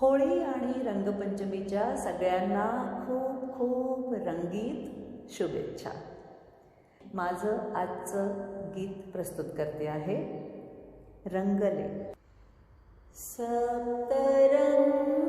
होळी आणि रंगपंचमीच्या सगळ्यांना खूप खूप रंगीत शुभेच्छा माझं आजचं गीत प्रस्तुत करते आहे रंगले सप्तरंग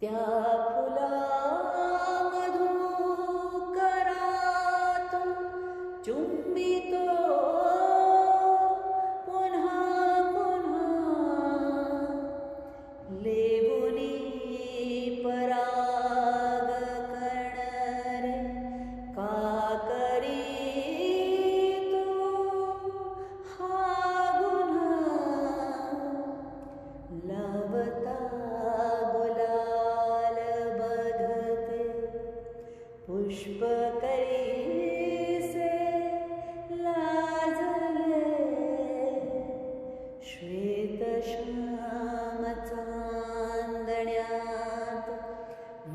त्या फुला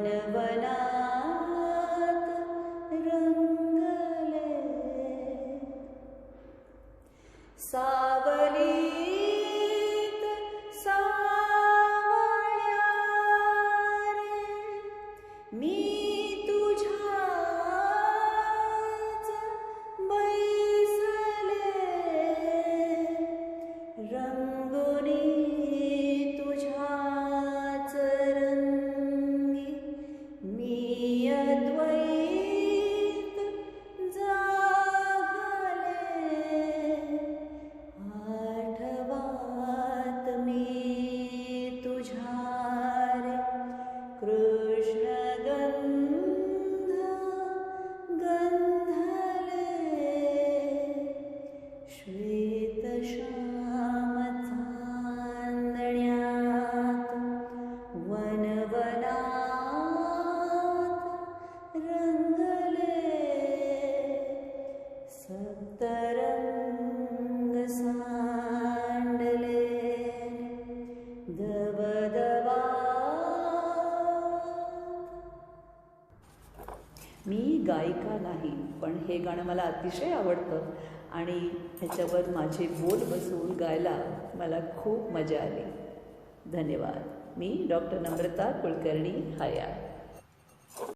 वन्वनात रंगले सावर्ण मी गायिका नाही पण हे गाणं मला अतिशय आवडतं आणि ह्याच्यावर माझे बोल बसवून गायला मला खूप मजा आली धन्यवाद मी डॉक्टर नम्रता कुलकर्णी हया